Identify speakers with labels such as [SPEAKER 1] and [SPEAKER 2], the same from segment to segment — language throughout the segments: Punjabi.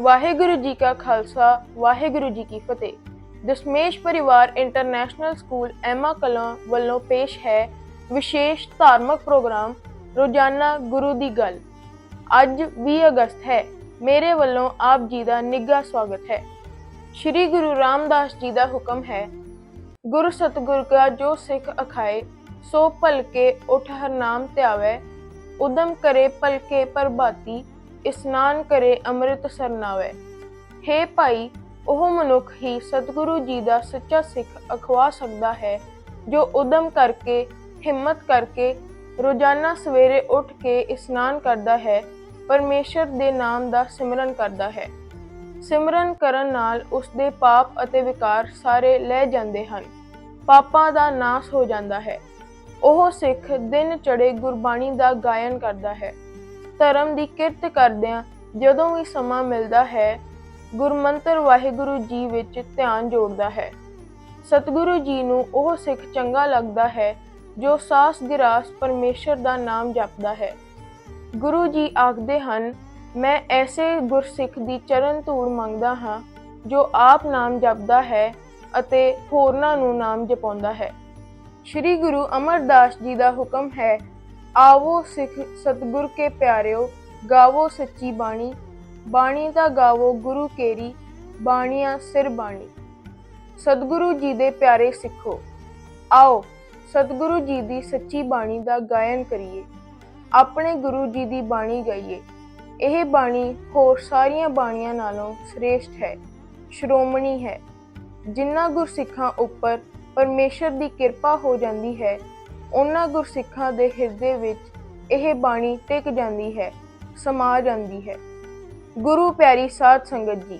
[SPEAKER 1] ਵਾਹਿਗੁਰੂ ਜੀ ਕਾ ਖਾਲਸਾ, ਵਾਹਿਗੁਰੂ ਜੀ ਕੀ ਫਤਿਹ। ਦਸ਼ਮੇਸ਼ ਪਰਿਵਾਰ ਇੰਟਰਨੈਸ਼ਨਲ ਸਕੂਲ ਐਮਾ ਕਲਾਂ ਵੱਲੋਂ ਪੇਸ਼ ਹੈ ਵਿਸ਼ੇਸ਼ ਧਾਰਮਿਕ ਪ੍ਰੋਗਰਾਮ, ਰੋਜ਼ਾਨਾ ਗੁਰੂ ਦੀ ਗੱਲ। ਅੱਜ 20 ਅਗਸਤ ਹੈ। ਮੇਰੇ ਵੱਲੋਂ ਆਪ ਜੀ ਦਾ ਨਿੱਘਾ ਸਵਾਗਤ ਹੈ। ਸ੍ਰੀ ਗੁਰੂ ਰਾਮਦਾਸ ਜੀ ਦਾ ਹੁਕਮ ਹੈ, ਗੁਰ ਸਤਗੁਰ ਕਾ ਜੋ ਸਿੱਖ ਅਖਾਏ, ਸੋ ਭਲਕੇ ਉਠ ਹਰ ਨਾਮ ਧਿਆਵੈ, ਉਦਮ ਕਰੇ ਭਲਕੇ ਪ੍ਰਭਾਤੀ ਇਸਨਾਨ ਕਰੇ, ਅੰਮ੍ਰਿਤ ਸਰਨਾਵੈ। ਹੇ ਭਾਈ, ਉਹ ਮਨੁੱਖ ਹੀ ਸਤਿਗੁਰੂ ਜੀ ਦਾ ਸੱਚਾ ਸਿੱਖ ਅਖਵਾ ਸਕਦਾ ਹੈ, ਜੋ ਉਦਮ ਕਰਕੇ, ਹਿੰਮਤ ਕਰਕੇ, ਰੋਜ਼ਾਨਾ ਸਵੇਰੇ ਉੱਠ ਕੇ ਇਸ਼ਨਾਨ ਕਰਦਾ ਹੈ, ਪਰਮੇਸ਼ਰ ਦੇ ਨਾਮ ਦਾ ਸਿਮਰਨ ਕਰਦਾ ਹੈ। ਸਿਮਰਨ ਕਰਨ ਨਾਲ ਉਸ ਦੇ ਪਾਪ ਅਤੇ ਵਿਕਾਰ ਸਾਰੇ ਲੈ ਜਾਂਦੇ ਹਨ। ਪਾਪਾਂ ਦਾ ਨਾਸ਼ ਹੋ ਜਾਂਦਾ ਹੈ। ਉਹ ਸਿੱਖ ਦਿਨ ਚੜੇ ਗੁਰਬਾਣੀ ਦਾ ਗਾਇਨ ਕਰਦਾ ਹੈ। ਧਰਮ ਦੀ ਕਿਰਤ ਕਰਦਿਆਂ ਜਦੋਂ ਵੀ ਸਮਾਂ ਮਿਲਦਾ ਹੈ, ਗੁਰਮੰਤਰ ਵਾਹਿਗੁਰੂ ਜੀ ਵਿੱਚ ਧਿਆਨ ਜੋੜਦਾ ਹੈ। ਸਤਿਗੁਰੂ ਜੀ ਨੂੰ ਉਹ ਸਿੱਖ ਚੰਗਾ ਲੱਗਦਾ ਹੈ, ਜੋ ਸਾਸ ਗਿਰਾਸ ਪਰਮੇਸ਼ਰ ਦਾ ਨਾਮ ਜਪਦਾ ਹੈ। ਗੁਰੂ ਜੀ ਆਖਦੇ ਹਨ, ਮੈਂ ਐਸੇ ਗੁਰਸਿੱਖ ਦੀ ਚਰਨ ਧੂੜ ਮੰਗਦਾ ਹਾਂ, ਜੋ ਆਪ ਨਾਮ ਜਪਦਾ ਹੈ ਅਤੇ ਹੋਰਨਾਂ ਨੂੰ ਨਾਮ ਜਪਾਉਂਦਾ ਹੈ। ਸ੍ਰੀ ਗੁਰੂ ਅਮਰਦਾਸ ਜੀ ਦਾ ਹੁਕਮ ਹੈ ਆਵੋ ਸਿੱਖ ਸਤਿਗੁਰ ਕੇ ਪਿਆਰਿਓ, ਗਾਵੋ ਸੱਚੀ ਬਾਣੀ। ਬਾਣੀ ਦਾ ਗਾਵੋ ਗੁਰੂ ਕੇਰੀ, ਬਾਣੀਆਂ ਸਿਰ ਬਾਣੀ। ਸਤਿਗੁਰੂ ਜੀ ਦੇ ਪਿਆਰੇ ਸਿੱਖੋ, ਆਓ ਸਤਿਗੁਰੂ ਜੀ ਦੀ ਸੱਚੀ ਬਾਣੀ ਦਾ ਗਾਇਨ ਕਰੀਏ। ਆਪਣੇ ਗੁਰੂ ਜੀ ਦੀ ਬਾਣੀ ਗਾਈਏ। ਇਹ ਬਾਣੀ ਹੋਰ ਸਾਰੀਆਂ ਬਾਣੀਆਂ ਨਾਲੋਂ ਸ੍ਰੇਸ਼ਟ ਹੈ, ਸ਼੍ਰੋਮਣੀ ਹੈ। ਜਿਨ੍ਹਾਂ ਗੁਰਸਿੱਖਾਂ ਉੱਪਰ ਪਰਮੇਸ਼ਰ ਦੀ ਕਿਰਪਾ ਹੋ ਜਾਂਦੀ ਹੈ ਉਹਨਾਂ ਗੁਰਸਿੱਖਾਂ ਦੇ ਹਿਰਦੇ ਵਿੱਚ ਇਹ ਬਾਣੀ ਟਿਕ ਜਾਂਦੀ ਹੈ, ਸਮਾ ਜਾਂਦੀ ਹੈ। ਗੁਰੂ ਪਿਆਰੀ ਸਾਧ ਸੰਗਤ ਜੀ,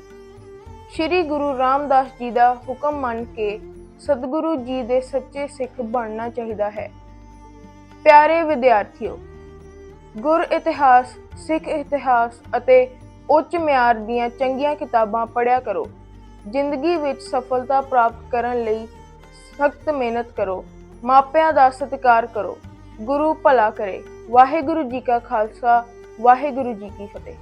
[SPEAKER 1] ਸ੍ਰੀ ਗੁਰੂ ਰਾਮਦਾਸ ਜੀ ਦਾ ਹੁਕਮ ਮੰਨ ਕੇ ਸਤਿਗੁਰੂ ਜੀ ਦੇ ਸੱਚੇ ਸਿੱਖ ਬਣਨਾ ਚਾਹੀਦਾ ਹੈ। ਪਿਆਰੇ ਵਿਦਿਆਰਥੀਓ, ਗੁਰ ਇਤਿਹਾਸ, ਸਿੱਖ ਇਤਿਹਾਸ ਅਤੇ ਉੱਚ ਮਿਆਰ ਦੀਆਂ ਚੰਗੀਆਂ ਕਿਤਾਬਾਂ ਪੜ੍ਹਿਆ ਕਰੋ। ਜ਼ਿੰਦਗੀ ਵਿੱਚ ਸਫਲਤਾ ਪ੍ਰਾਪਤ ਕਰਨ ਲਈ ਸਖਤ ਮਿਹਨਤ ਕਰੋ। ਮਾਪਿਆਂ ਦਾ ਸਤਿਕਾਰ ਕਰੋ, ਗੁਰੂ ਭਲਾ ਕਰੇ। ਵਾਹਿਗੁਰੂ ਜੀ ਕਾ ਖਾਲਸਾ, ਵਾਹਿਗੁਰੂ ਜੀ ਕੀ ਫਤਿਹ।